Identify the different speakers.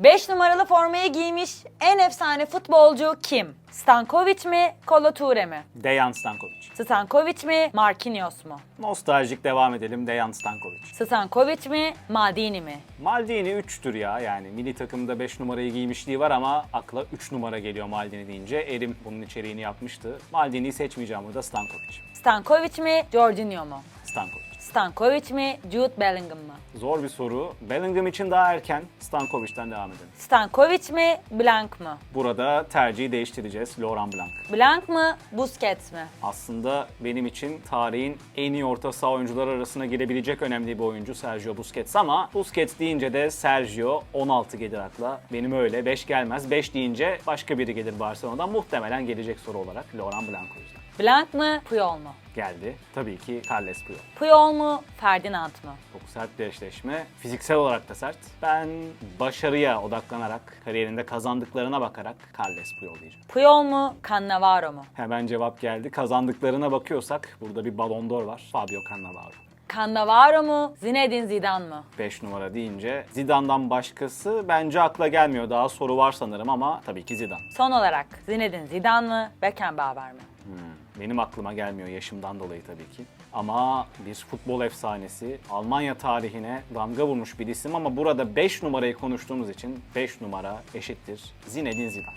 Speaker 1: 5 numaralı formayı giymiş en efsane futbolcu kim? Stankovic mi, Kolo Toure mi?
Speaker 2: Dejan Stankovic.
Speaker 1: Stankovic mi, Marquinhos mu?
Speaker 2: Nostaljik devam edelim Dejan Stankovic.
Speaker 1: Stankovic mi, Maldini mi?
Speaker 2: Maldini 3'tür ya yani milli takımda 5 numarayı giymişliği var ama akla 3 numara geliyor Maldini deyince. Erim bunun içeriğini yapmıştı. Maldini'yi seçmeyeceğim burada Stankovic.
Speaker 1: Stankovic mi, Jorginho mu?
Speaker 2: Stankovic.
Speaker 1: Stankovic mi, Jude Bellingham mı?
Speaker 2: Zor bir soru. Bellingham için daha erken. Stankovic'ten devam edelim.
Speaker 1: Stankovic mi, Blank mı?
Speaker 2: Burada tercihi değiştireceğiz. Laurent Blanc.
Speaker 1: Blank mı, Busquets mi?
Speaker 2: Aslında benim için tarihin en iyi orta saha oyuncuları arasına girebilecek önemli bir oyuncu Sergio Busquets ama Busquets deyince de Sergio 16 gelir akla. Benim öyle 5 gelmez. 5 deyince başka biri gelir Barcelona'dan. Muhtemelen gelecek soru olarak Laurent Blanc o yüzden.
Speaker 1: Blank mı, Puyol mu?
Speaker 2: Geldi. Tabii ki Carles Puyol.
Speaker 1: Puyol mu, Ferdinand mı?
Speaker 2: Çok sert bir eşleşme. Fiziksel olarak da sert. Ben başarıya odaklanarak, kariyerinde kazandıklarına bakarak Carles Puyol diyeceğim.
Speaker 1: Puyol mu, Cannavaro mu?
Speaker 2: Hemen cevap geldi. Kazandıklarına bakıyorsak burada bir Ballon d'Or var. Fabio Cannavaro.
Speaker 1: Cannavaro mu, Zinedine Zidane mı?
Speaker 2: 5 numara deyince Zidane'dan başkası bence akla gelmiyor. Daha soru var sanırım ama tabii ki Zidane.
Speaker 1: Son olarak Zinedine Zidane mı, Beckenbauer mı?
Speaker 2: Benim aklıma gelmiyor yaşımdan dolayı tabii ki. Ama bir futbol efsanesi, Almanya tarihine damga vurmuş bir isim ama burada 5 numarayı konuştuğumuz için 5 numara eşittir Zinedine Zidane.